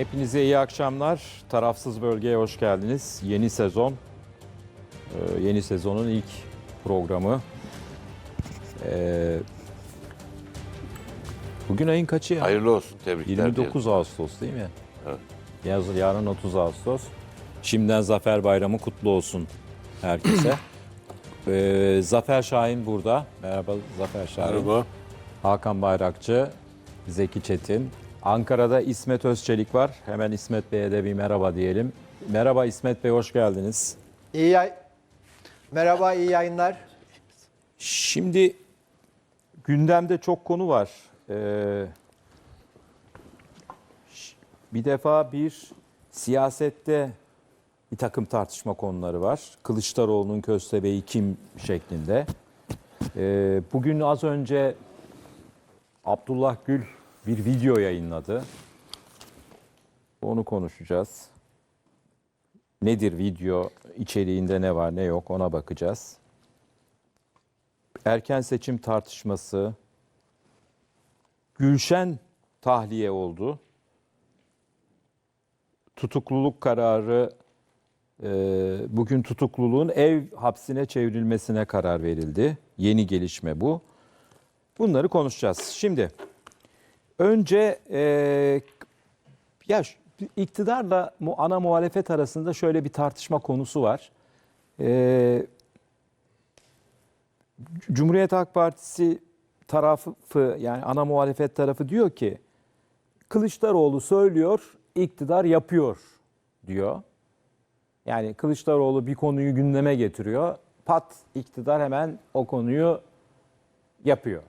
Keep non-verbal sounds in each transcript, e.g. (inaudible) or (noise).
Hepinize iyi akşamlar. Tarafsız Bölge'ye hoş geldiniz. Yeni sezon, e, yeni sezonun ilk programı. E, Bugün ayın kaçı ya? Hayırlı olsun tebrikler. 29 Ağustos değil mi? Evet. Yarın 30 Ağustos. Şimdiden Zafer Bayramı kutlu olsun herkese. (clears throat) E, Zafer Şahin burada. Merhaba Zafer Şahin. Merhaba. Hakan Bayrakçı, Zeki Çetin. Ankara'da İsmet Özçelik var. Hemen İsmet Bey'e de bir merhaba diyelim. Merhaba İsmet Bey, hoş geldiniz. İyi yay. Merhaba, iyi yayınlar. Şimdi gündemde çok konu var. Ee, bir defa bir siyasette bir takım tartışma konuları var. Kılıçdaroğlu'nun köstebeği kim şeklinde. Ee, bugün az önce Abdullah Gül bir video yayınladı. Onu konuşacağız. Nedir video, içeriğinde ne var ne yok ona bakacağız erken seçim tartışması, Gülşen tahliye oldu. Tutukluluk kararı, e, bugün tutukluluğun ev hapsine çevrilmesine karar verildi. Yeni gelişme bu. Bunları konuşacağız. Şimdi önce e, ya iktidarla ana muhalefet arasında şöyle bir tartışma konusu var. E, Cumhuriyet Halk Partisi tarafı yani ana muhalefet tarafı diyor ki Kılıçdaroğlu söylüyor, iktidar yapıyor diyor. Yani Kılıçdaroğlu bir konuyu gündeme getiriyor. Pat iktidar hemen o konuyu yapıyor.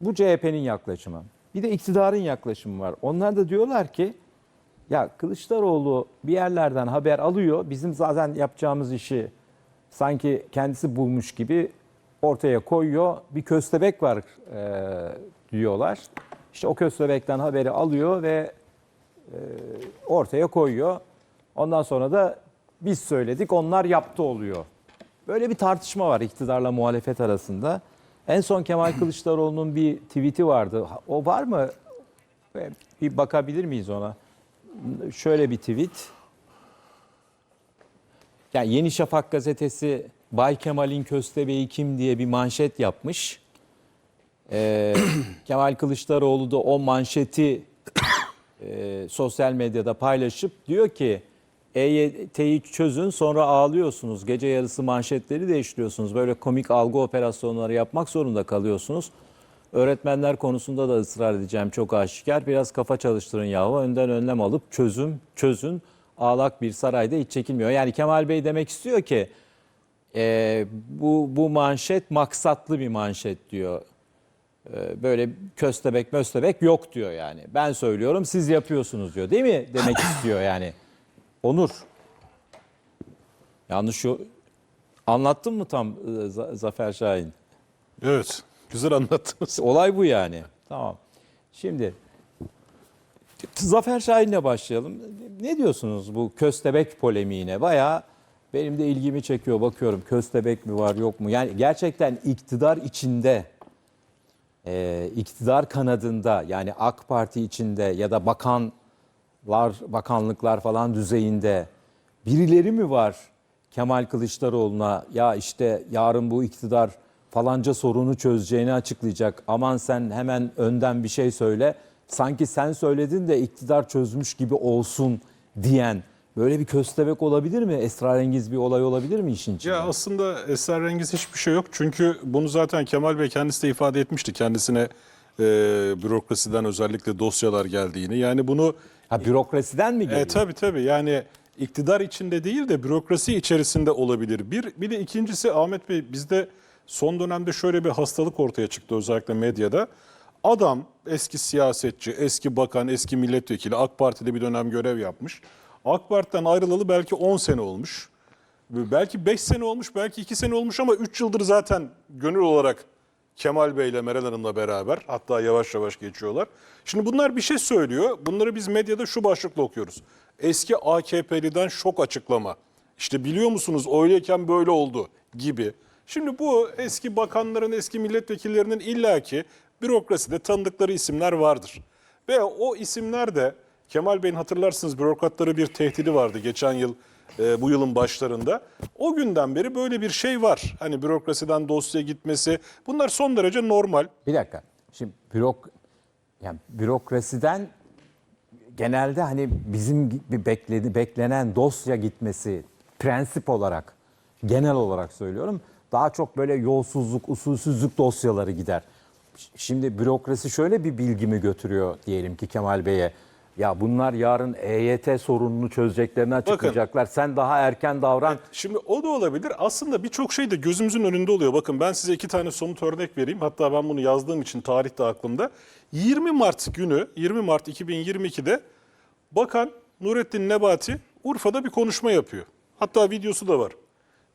Bu CHP'nin yaklaşımı. Bir de iktidarın yaklaşımı var. Onlar da diyorlar ki ya Kılıçdaroğlu bir yerlerden haber alıyor. Bizim zaten yapacağımız işi sanki kendisi bulmuş gibi ortaya koyuyor. Bir köstebek var e, diyorlar. İşte o köstebekten haberi alıyor ve e, ortaya koyuyor. Ondan sonra da biz söyledik onlar yaptı oluyor. Böyle bir tartışma var iktidarla muhalefet arasında. En son Kemal (clears throat) Kılıçdaroğlu'nun bir tweet'i vardı. O var mı? Bir bakabilir miyiz ona? Şöyle bir tweet. Yani Yeni Şafak gazetesi Bay Kemal'in köstebeği kim diye bir manşet yapmış. Ee, (clears throat) Kemal Kılıçdaroğlu da o manşeti e, sosyal medyada paylaşıp diyor ki EYT'yi çözün sonra ağlıyorsunuz. Gece yarısı manşetleri değiştiriyorsunuz. Böyle komik algı operasyonları yapmak zorunda kalıyorsunuz. Öğretmenler konusunda da ısrar edeceğim çok aşikar. Biraz kafa çalıştırın yahu. Önden önlem alıp çözüm, çözün. Ağlak bir sarayda hiç çekilmiyor. Yani Kemal Bey demek istiyor ki e, bu, bu manşet maksatlı bir manşet diyor. E, böyle köstebek möstebek yok diyor yani. Ben söylüyorum siz yapıyorsunuz diyor. Değil mi? Demek istiyor yani. Onur. Yanlış şu anlattın mı tam e, Zafer Şahin? Evet, güzel anlattınız. Olay bu yani. Tamam. Şimdi Zafer Şahin'le başlayalım. Ne diyorsunuz bu köstebek polemiğine? Bayağı benim de ilgimi çekiyor. Bakıyorum köstebek mi var yok mu? Yani gerçekten iktidar içinde, e, iktidar kanadında yani AK Parti içinde ya da bakanlar, bakanlıklar falan düzeyinde birileri mi var Kemal Kılıçdaroğlu'na ya işte yarın bu iktidar falanca sorunu çözeceğini açıklayacak. Aman sen hemen önden bir şey söyle. Sanki sen söyledin de iktidar çözmüş gibi olsun diyen böyle bir köstebek olabilir mi? Esrarengiz bir olay olabilir mi işin içinde? Ya aslında esrarengiz hiçbir şey yok. Çünkü bunu zaten Kemal Bey kendisi de ifade etmişti. Kendisine e, bürokrasiden özellikle dosyalar geldiğini. Yani bunu Ha bürokrasiden mi geliyor? e, tabii tabii yani iktidar içinde değil de bürokrasi içerisinde olabilir. Bir, bir de ikincisi Ahmet Bey bizde son dönemde şöyle bir hastalık ortaya çıktı özellikle medyada. Adam eski siyasetçi, eski bakan, eski milletvekili AK Parti'de bir dönem görev yapmış. AK Parti'den ayrılalı belki 10 sene olmuş. Belki 5 sene olmuş, belki 2 sene olmuş ama 3 yıldır zaten gönül olarak Kemal Bey ile Meral Hanım'la beraber hatta yavaş yavaş geçiyorlar. Şimdi bunlar bir şey söylüyor. Bunları biz medyada şu başlıkla okuyoruz. Eski AKP'liden şok açıklama. İşte biliyor musunuz öyleyken böyle oldu gibi. Şimdi bu eski bakanların, eski milletvekillerinin illaki bürokraside tanıdıkları isimler vardır. Ve o isimler de Kemal Bey'in hatırlarsınız bürokratlara bir tehdidi vardı geçen yıl e, bu yılın başlarında. O günden beri böyle bir şey var. Hani bürokrasiden dosya gitmesi bunlar son derece normal. Bir dakika. Şimdi bürok yani bürokrasiden genelde hani bizim gibi bekledi beklenen dosya gitmesi prensip olarak genel olarak söylüyorum. Daha çok böyle yolsuzluk, usulsüzlük dosyaları gider. Şimdi bürokrasi şöyle bir bilgi mi götürüyor diyelim ki Kemal Bey'e. Ya bunlar yarın EYT sorununu çözeceklerini açıklayacaklar. Sen daha erken davran. Şimdi o da olabilir. Aslında birçok şey de gözümüzün önünde oluyor. Bakın ben size iki tane somut örnek vereyim. Hatta ben bunu yazdığım için tarih de aklımda. 20 Mart günü, 20 Mart 2022'de Bakan Nurettin Nebati Urfa'da bir konuşma yapıyor. Hatta videosu da var.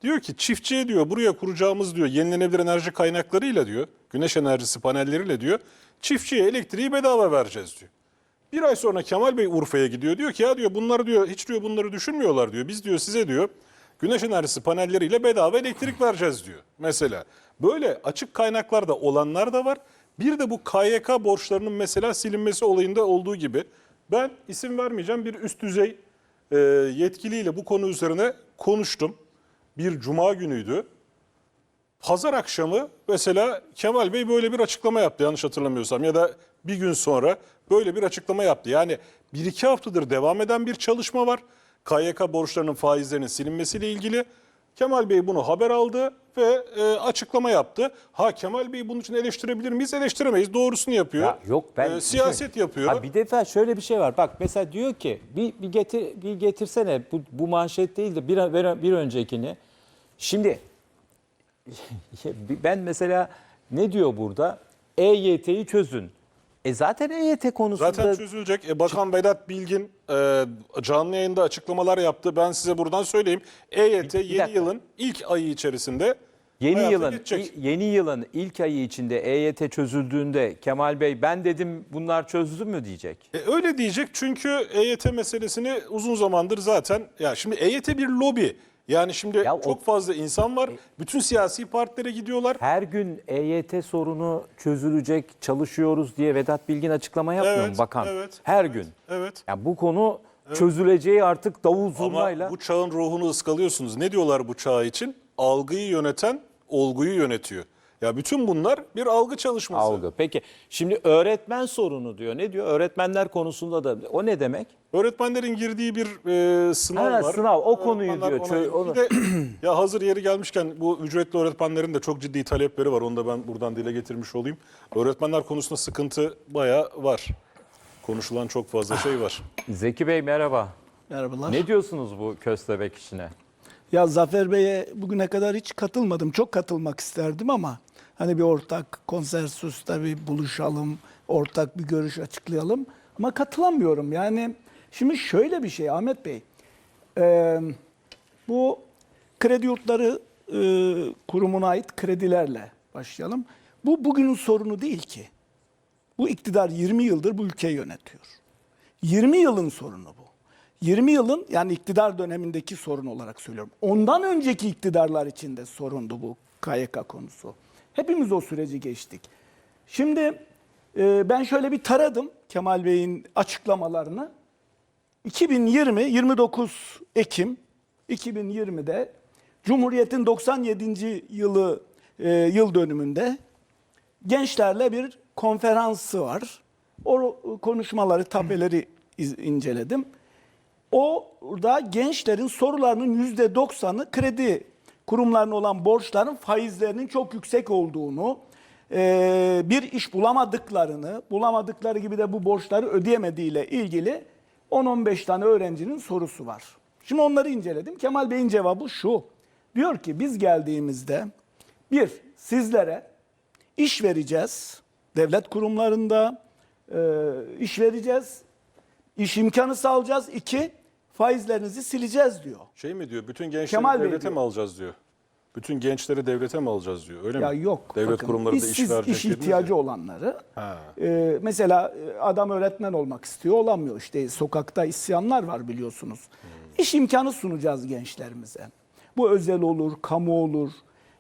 Diyor ki çiftçiye diyor buraya kuracağımız diyor yenilenebilir enerji kaynaklarıyla diyor, güneş enerjisi panelleriyle diyor, çiftçiye elektriği bedava vereceğiz diyor. Bir ay sonra Kemal Bey Urfa'ya gidiyor. Diyor ki ya diyor bunlar diyor hiç diyor bunları düşünmüyorlar diyor. Biz diyor size diyor güneş enerjisi panelleriyle bedava elektrik vereceğiz diyor. Mesela böyle açık kaynaklarda olanlar da var. Bir de bu KYK borçlarının mesela silinmesi olayında olduğu gibi ben isim vermeyeceğim bir üst düzey e, yetkiliyle bu konu üzerine konuştum. Bir cuma günüydü. Pazar akşamı mesela Kemal Bey böyle bir açıklama yaptı yanlış hatırlamıyorsam ya da bir gün sonra böyle bir açıklama yaptı. Yani bir iki haftadır devam eden bir çalışma var. KYK borçlarının faizlerinin silinmesiyle ilgili. Kemal Bey bunu haber aldı ve e, açıklama yaptı. Ha Kemal Bey bunun için eleştirebilir miyiz? Eleştiremeyiz. Doğrusunu yapıyor. Ya yok ben E, siyaset yapıyor. Ha bir defa şöyle bir şey var. Bak mesela diyor ki bir bir getir bir getirsene bu bu manşet değil de bir bir, bir öncekini. Şimdi (laughs) ben mesela ne diyor burada? EYT'yi çözün. E zaten EYT konusunda Zaten çözülecek. E, Bakan Vedat Bilgin e, canlı yayında açıklamalar yaptı. Ben size buradan söyleyeyim. EYT Bir- bir yeni dakika. yılın ilk ayı içerisinde Yeni yılın geçecek. yeni yılın ilk ayı içinde EYT çözüldüğünde Kemal Bey ben dedim bunlar çözdü mü diyecek. E, öyle diyecek çünkü EYT meselesini uzun zamandır zaten ya şimdi EYT bir lobi. Yani şimdi Ya o- çok fazla insan var. Bütün siyasi partilere gidiyorlar. Her gün EYT sorunu çözülecek çalışıyoruz diye Vedat Bilgin açıklama yapmıyor mu Evet, bakan? evet, Her evet, gün. evet. Yani bu konu çözüleceği artık davul zurnayla. Ama bu çağın ruhunu ıskalıyorsunuz. Ne diyorlar bu çağ için? Algıyı yöneten olguyu yönetiyor. Ya bütün bunlar bir algı çalışması. Algı. Peki şimdi öğretmen sorunu diyor. Ne diyor? Öğretmenler konusunda da o ne demek? Öğretmenlerin girdiği bir e, sınav Ha, var. sınav, o konuyu diyor. ona- Çö- onu- Bir de (clears throat) ya hazır yeri gelmişken bu ücretli öğretmenlerin de çok ciddi talepleri var. Onu da ben buradan dile getirmiş olayım. Öğretmenler konusunda sıkıntı bayağı var. Konuşulan çok fazla şey var. (sighs) Zeki Bey merhaba. Merhabalar. Ne diyorsunuz bu köstebek işine? Ya Zafer Bey'e bugüne kadar hiç katılmadım. Çok katılmak isterdim ama hani bir ortak konsensüste bir buluşalım, ortak bir görüş açıklayalım. Ama katılamıyorum. Yani şimdi şöyle bir şey Ahmet Bey. Ee, bu kredi yurtları e, kurumuna ait kredilerle başlayalım. Bu bugünün sorunu değil ki. Bu iktidar 20 yıldır bu ülkeyi yönetiyor. 20 yılın sorunu bu. 20 yılın yani iktidar dönemindeki sorun olarak söylüyorum. Ondan önceki iktidarlar için de sorundu bu KYK konusu. Hepimiz o süreci geçtik. Şimdi e, ben şöyle bir taradım Kemal Bey'in açıklamalarını. 2020 29 Ekim 2020'de Cumhuriyet'in 97. yılı e, yıl dönümünde gençlerle bir konferansı var. O konuşmaları, tabeleri inceledim. Orada gençlerin sorularının yüzde doksanı kredi kurumlarına olan borçların faizlerinin çok yüksek olduğunu, e, bir iş bulamadıklarını, bulamadıkları gibi de bu borçları ödeyemediğiyle ilgili 10-15 tane öğrencinin sorusu var. Şimdi onları inceledim. Kemal Bey'in cevabı şu. Diyor ki biz geldiğimizde bir, sizlere iş vereceğiz. Devlet kurumlarında e, iş vereceğiz. İş imkanı sağlayacağız. İki, faizlerinizi sileceğiz diyor. Şey mi diyor? Bütün gençleri Kemal Bey devlete diyor. mi alacağız diyor. Bütün gençleri devlete mi alacağız diyor. Öyle Ya mi? yok. Devlet bakın, kurumlarında iş işsiz, verecek iş ihtiyacı ya. olanları. Ha. e, mesela e, adam öğretmen olmak istiyor, olamıyor. İşte sokakta isyanlar var biliyorsunuz. İş imkanı sunacağız gençlerimize. Bu özel olur, kamu olur.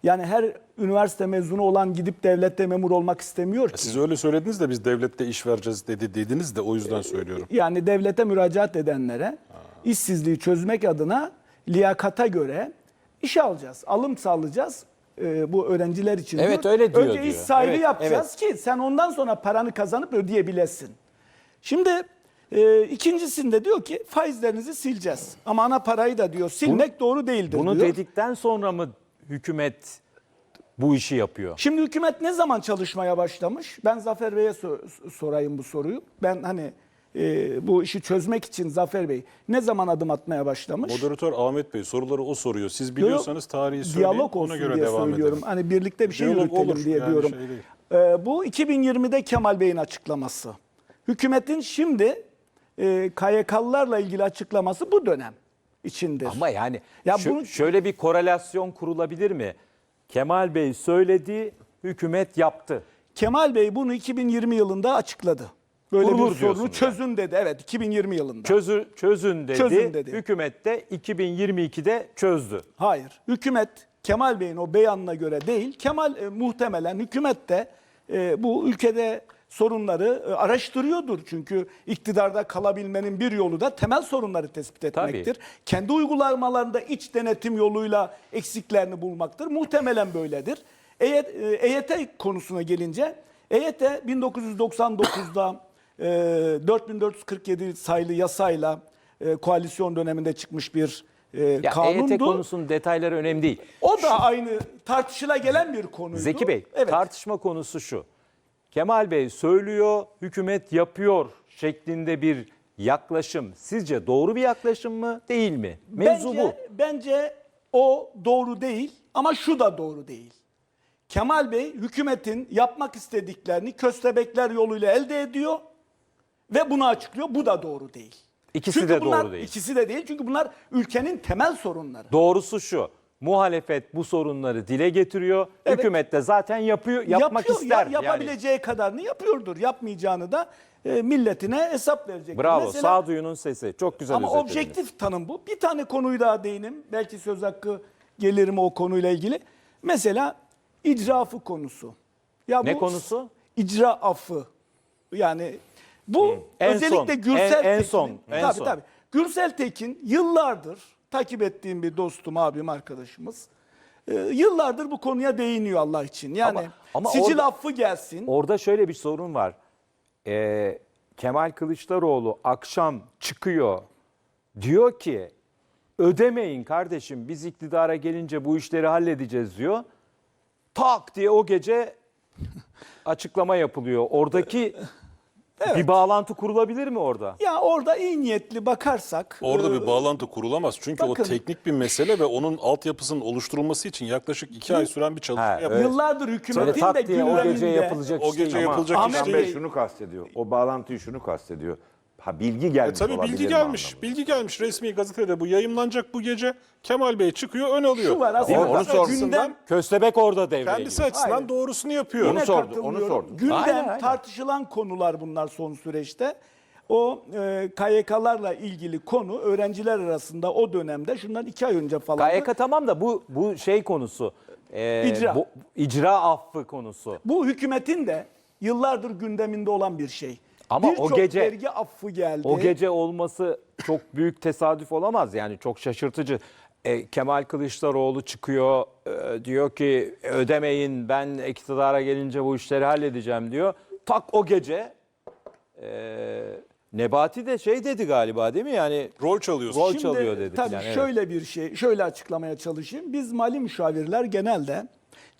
Yani her üniversite mezunu olan gidip devlette memur olmak istemiyor ki. Siz öyle söylediniz de biz devlette iş vereceğiz dedi dediniz de o yüzden söylüyorum. Yani devlete müracaat edenlere işsizliği çözmek adına liyakata göre iş alacağız. Alım sağlayacağız e, bu öğrenciler için. Evet, diyor. öyle diyor, Önce iş diyor. sahibi Evet, yapacağız ki sen ondan sonra paranı kazanıp ödeyebilesin. Şimdi e, ikincisinde diyor ki faizlerinizi sileceğiz. Ama ana parayı da diyor silmek doğru değildir Bunu diyor. dedikten sonra mı hükümet bu işi yapıyor? Şimdi hükümet ne zaman çalışmaya başlamış? Ben Zafer Bey'e so- sorayım bu soruyu. Ben hani e, bu işi çözmek için Zafer Bey ne zaman adım atmaya başlamış? Moderatör Ahmet Bey soruları o soruyor. Siz biliyorsanız tarihi söyleyin Diyalog olsun ona göre diye devam söylüyorum. edelim. Hani birlikte bir şey Diyalog yürütelim olur, diye yani diyorum. şey değil. Ee, bu 2020'de Kemal Bey'in açıklaması. Hükümetin şimdi e, KYK'lılarla ilgili açıklaması bu dönem içindir. Ama yani Ya şu- bunu- şöyle bir korelasyon kurulabilir mi? Kemal Bey söyledi, hükümet yaptı. Kemal Bey bunu 2020 yılında açıkladı. Böyle Kurulur bir sorunu çözün dedi. Evet 2020 yılında. Çözü, çözün dedi. Çözün dedi. Hükümet de 2022'de çözdü. Hayır. Hükümet Kemal Bey'in o beyanına göre değil. Kemal e, muhtemelen hükümet de e, bu ülkede sorunları e, araştırıyordur. Çünkü iktidarda kalabilmenin bir yolu da temel sorunları tespit etmektir. Kendi uygulamalarında iç denetim yoluyla eksiklerini bulmaktır. Muhtemelen böyledir. EYT, e, EYT konusuna gelince EYT 1999'da e, 4447 sayılı yasayla e, koalisyon döneminde çıkmış bir e, Ya kanundu. EYT konusunun detayları önemli değil. O da aynı tartışıla gelen bir konuydu. Zeki Bey, evet. tartışma konusu şu. Kemal Bey söylüyor, hükümet yapıyor şeklinde bir yaklaşım. Sizce doğru bir yaklaşım mı, değil mi? Mevzu bence, bu. Bence o doğru değil ama şu da doğru değil. Kemal Bey hükümetin yapmak istediklerini köstebekler yoluyla elde ediyor ve bunu açıklıyor. Bu da doğru değil. İkisi Çünkü de bunlar, doğru değil. İkisi de değil çünkü bunlar ülkenin temel sorunları. Doğrusu şu. Muhalefet bu sorunları dile getiriyor. Evet. Hükümet de zaten yapıyor, yapmak Yapıyor, ister. ya- Yani yapabileceği kadarını yapıyordur. Yapmayacağını da e, milletine hesap verecek. bravo, Mesela- sağduyunun sesi. Çok güzel Ama objektif tanım bu. Bir tane konuyu daha değinim. Belki söz hakkı gelir mi o konuyla ilgili. Mesela icra konusu. Ya Ne bu konusu? İcra affı. Yani bu En özellikle son, Gürsel en- en Tekin'in- son, en tabii son. tabii. Gürsel Tekin yıllardır takip ettiğim bir dostum, abim, arkadaşımız. Ee, yıllardır bu konuya değiniyor Allah için. Yani Ama- ama sicil orada- affı gelsin. Orada şöyle bir sorun var. Ee, Kemal Kılıçdaroğlu akşam çıkıyor. Diyor ki ödemeyin kardeşim biz iktidara gelince bu işleri halledeceğiz diyor. Tak diye o gece (laughs) açıklama yapılıyor. Oradaki bir bağlantı kurulabilir mi orada? Ya orada iyi niyetli bakarsak Orada e, bir bağlantı kurulamaz. Çünkü bakın. o teknik bir mesele ve onun altyapısının oluşturulması için yaklaşık iki ay süren bir çalışma Ha, yapılıyor. evet. Yıllardır hükümetin de diye o gece gündeminde- yapılacak O iş değil gece ama- yapılacak Ahmet iş Ahmet Bey şunu kastediyor. O bağlantıyı şunu kastediyor. Ha bilgi E gelmiş tabii olabilir bilgi mi gelmiş. anlamında? Bilgi gelmiş resmi gazetede bu yayımlanacak bu gece. Kemal Bey çıkıyor ön alıyor. Şu var aslında? Onu sordum. gündem Köstebek orada devreye Kendisi giriyor. açısından Hayır. doğrusunu yapıyor. Onu sordu, onu sordu. Gündem Aynen, aynen. tartışılan konular bunlar son süreçte. O e, KYK'larla ilgili konu öğrenciler arasında o dönemde şundan iki ay önce falan. KYK tamam da bu bu şey konusu. e, İcra. bu- icra affı konusu. Bu hükümetin de yıllardır gündeminde olan bir şey. Ama o gece- vergi affı geldi. O gece olması çok büyük tesadüf olamaz yani çok şaşırtıcı. E, Kemal Kılıçdaroğlu çıkıyor e, diyor ki ödemeyin ben iktidara gelince bu işleri halledeceğim diyor. Tak o gece e, Nebati de şey dedi galiba değil mi yani Rol çalıyorsun. rol Şimdi çalıyor dedi. Tabii filan, evet. şöyle bir şey, şöyle açıklamaya çalışayım. Biz mali müşavirler genelde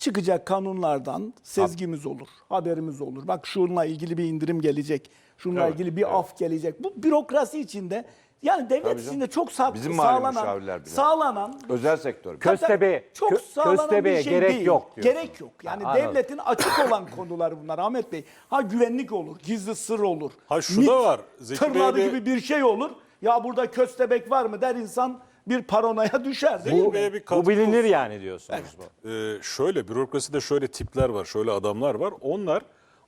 çıkacak kanunlardan sezgimiz olur, haberimiz olur. Bak şununla ilgili bir indirim gelecek, şununla Evet, ilgili bir af gelecek. Bu bürokrasi içinde yani devlet Tabii canım. içinde çok sağ, Bizim mali sağlanan, bile. sağlanan Özel sektör. Köstebeğe, çok kö- sağlanan köstebeğe bir şey gerek değil. yok diyorsun. Gerek yok. Yani Ha, anladım. devletin açık olan konular bunlar Ahmet Bey. Ha güvenlik olur, gizli sır olur. Ha, şu da var. Zeki tırnağı Bey de- gibi bir şey olur. Ya burada köstebek var mı der insan bir paranoya düşer değil Zeki mi? Bir Bu bilinir olsun. yani diyorsunuz bu. Ee, şöyle bürokraside şöyle tipler var, şöyle adamlar var. Onlar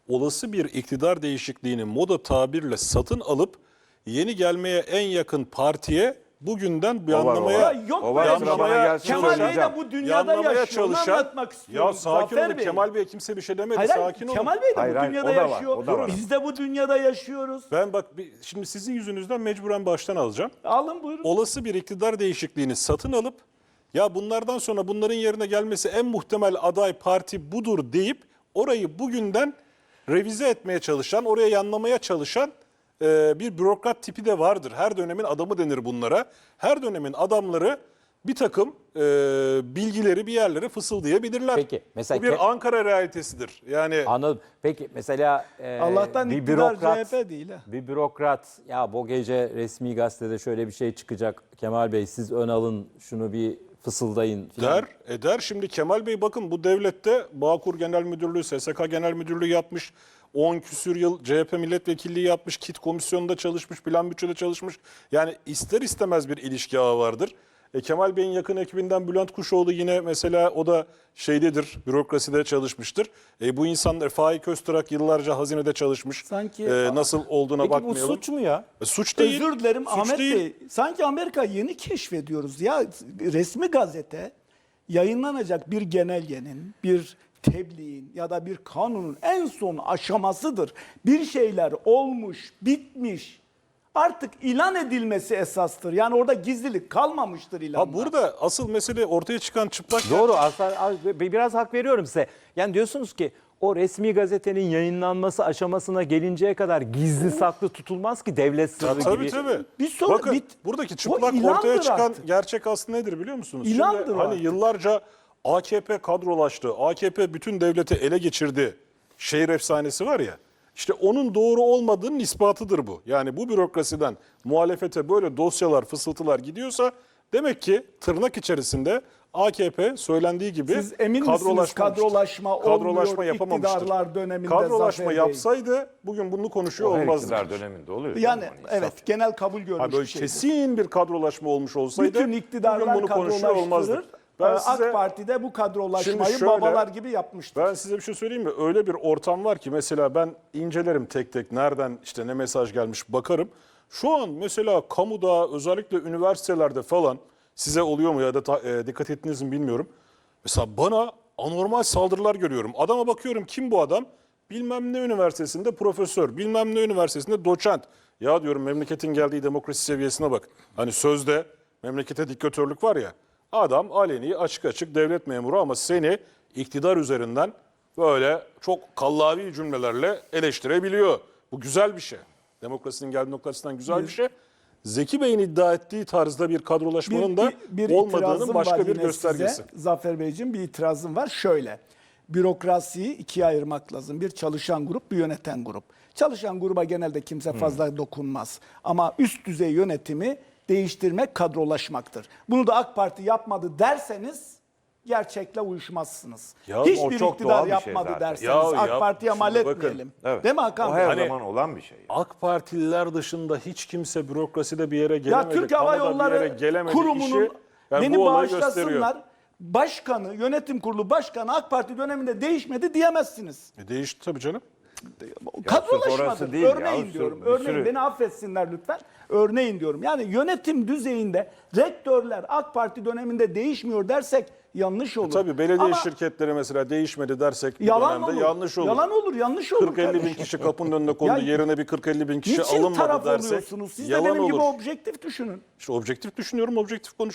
olası bir iktidar değişikliğini moda tabirle satın alıp yeni gelmeye en yakın partiye bugünden bir O var, o anlamaya var. Ya yok O var, böyle bir şey. gelsin Kemal Bey de bu dünyada yanlamaya yaşıyor. Onu çalışan anlatmak istiyorum. ya sakin Zafer olun Bey. Kemal Bey kimse bir şey demedi Hayır, hayır, sakin olun. Kemal Bey de Hayır, bu hayır, dünyada o da var, yaşıyor. o da var. Biz de bu dünyada yaşıyoruz. Ben bak bir, şimdi sizin yüzünüzden mecburen baştan alacağım. Alın buyurun. Olası bir iktidar değişikliğini satın alıp ya bunlardan sonra bunların yerine gelmesi en muhtemel aday parti budur deyip orayı bugünden revize etmeye çalışan, oraya yanlamaya çalışan e, bir bürokrat tipi de vardır. Her dönemin adamı denir bunlara. Her dönemin adamları bir takım e, bilgileri bir yerlere fısıldayabilirler. Peki, mesela Bu bir Ankara realitesidir. Yani Anladım. Peki mesela e, Allah'tan bir iktidar bürokrat, CHP değil ha. bir bürokrat ya bu gece resmi gazetede şöyle bir şey çıkacak Kemal Bey siz ön alın şunu bir fısıldayın filan. Der, eder. Şimdi Kemal Bey bakın bu devlette Bağkur Genel Müdürlüğü, SSK Genel Müdürlüğü yapmış. 10 küsür yıl CHP milletvekilliği yapmış. KİT komisyonunda çalışmış, plan bütçede çalışmış. Yani ister istemez bir ilişki ağı vardır. E, Kemal Bey'in yakın ekibinden Bülent Kuşoğlu yine mesela o da şeydedir, bürokraside çalışmıştır. E, bu insanlar Faik Öztürk yıllarca hazinede çalışmış. Sanki- E, nasıl olduğuna Peki bu bakmayalım. suç mu ya? E, suç değil. Özür dilerim Suç Ahmet değil. Bey. Sanki Amerika yeni keşfediyoruz. Ya resmi gazete yayınlanacak bir genelgenin, bir tebliğin ya da bir kanunun en son aşamasıdır. Bir şeyler olmuş, bitmiş. Artık ilan edilmesi esastır. Yani orada gizlilik kalmamıştır ilanda. Ha burada asıl mesele ortaya çıkan çıplak Doğru aslında biraz hak veriyorum size. Yani diyorsunuz ki o resmi gazetenin yayınlanması aşamasına gelinceye kadar gizli saklı tutulmaz ki devlet sırrı Ya tabii gibi. tabii. Bir sonra Bakın bit- buradaki çıplak ortaya çıkan artık. gerçek aslında nedir biliyor musunuz? İlandır Şimdi hani artık. yıllarca AKP kadrolaştı. AKP bütün devleti ele geçirdi. Şehir efsanesi var ya. İşte onun doğru olmadığının ispatıdır bu. Yani bu bürokrasiden muhalefete böyle dosyalar, fısıltılar gidiyorsa demek ki tırnak içerisinde AKP söylendiği gibi Siz emin misiniz kadrolaşma olmuyor yapamamıştır. iktidarlar döneminde Kadrolaşma Zafer Bey? yapsaydı bugün bunu konuşuyor her olmazdı. iktidar döneminde oluyor. Yani evet genel kabul görmüş Ha bir şeydir. kesin bir kadrolaşma olmuş olsaydı Bütün bugün iktidarlar bunu konuşuyor kadrolaştırır. olmazdık. Ee, Ben size, AK Parti'de bu kadrolaşmayı şöyle, babalar gibi yapmıştır. ben size bir şey söyleyeyim mi? Öyle bir ortam var ki mesela ben incelerim tek tek nereden işte ne mesaj gelmiş bakarım. Şu an mesela kamuda özellikle üniversitelerde falan size oluyor mu ya da ta- e, dikkat ettiniz mi bilmiyorum. Mesela bana anormal saldırılar görüyorum. Adama bakıyorum kim bu adam? Bilmem ne üniversitesinde profesör, bilmem ne üniversitesinde doçent. Ya diyorum memleketin geldiği demokrasi seviyesine bak. Hani sözde memlekete diktatörlük var ya. Adam aleni açık açık devlet memuru ama seni iktidar üzerinden böyle çok kallavi cümlelerle eleştirebiliyor. Bu güzel bir şey. Demokrasinin geldiği noktasından güzel bir şey. Zeki Bey'in iddia ettiği tarzda bir kadrolaşmanın da olmadığının itirazım başka var bir göstergesi. Size. Zafer Beyciğim bir itirazım var. Şöyle, bürokrasiyi ikiye ayırmak lazım. Bir çalışan grup, bir yöneten grup. Çalışan gruba genelde kimse fazla dokunmaz. Ama üst düzey yönetimi değiştirmek kadrolaşmaktır. Bunu da AK Parti yapmadı derseniz gerçekle uyuşmazsınız. Ya Hiçbir çok iktidar şey yapmadı zaten. derseniz Ya AK yap- Parti'ye mal bakın, etmeyelim. Evet. Değil mi Hakan O Bey? her Hani- zaman olan bir şey. AK Partililer dışında hiç kimse bürokraside bir yere gelemedi. Ya Türk Hava Yolları Kurumu'nun işi, yani beni bu olayı gösteriyor. bağışlasınlar. Başkanı, yönetim kurulu başkanı AK Parti döneminde değişmedi diyemezsiniz. E değişti tabii canım. Kadrolaşmadır. değil ya, Örneğin sırf diyorum. bir Örneğin sürü- beni affetsinler lütfen. Örneğin diyorum. Yani yönetim düzeyinde rektörler AK Parti döneminde değişmiyor dersek yanlış olur. E Tabii belediye Ama şirketleri mesela değişmedi dersek yalan olur. yanlış olur. Yalan olur, yanlış olur. 40-50 bin kişi kapının önüne kondu Ya yerine bir 40-50 bin kişi Niçin alınmadı taraf dersek oluyorsunuz? Siz de benim olur. gibi objektif düşünün. İşte objektif düşünüyorum, objektif konuşuyorum.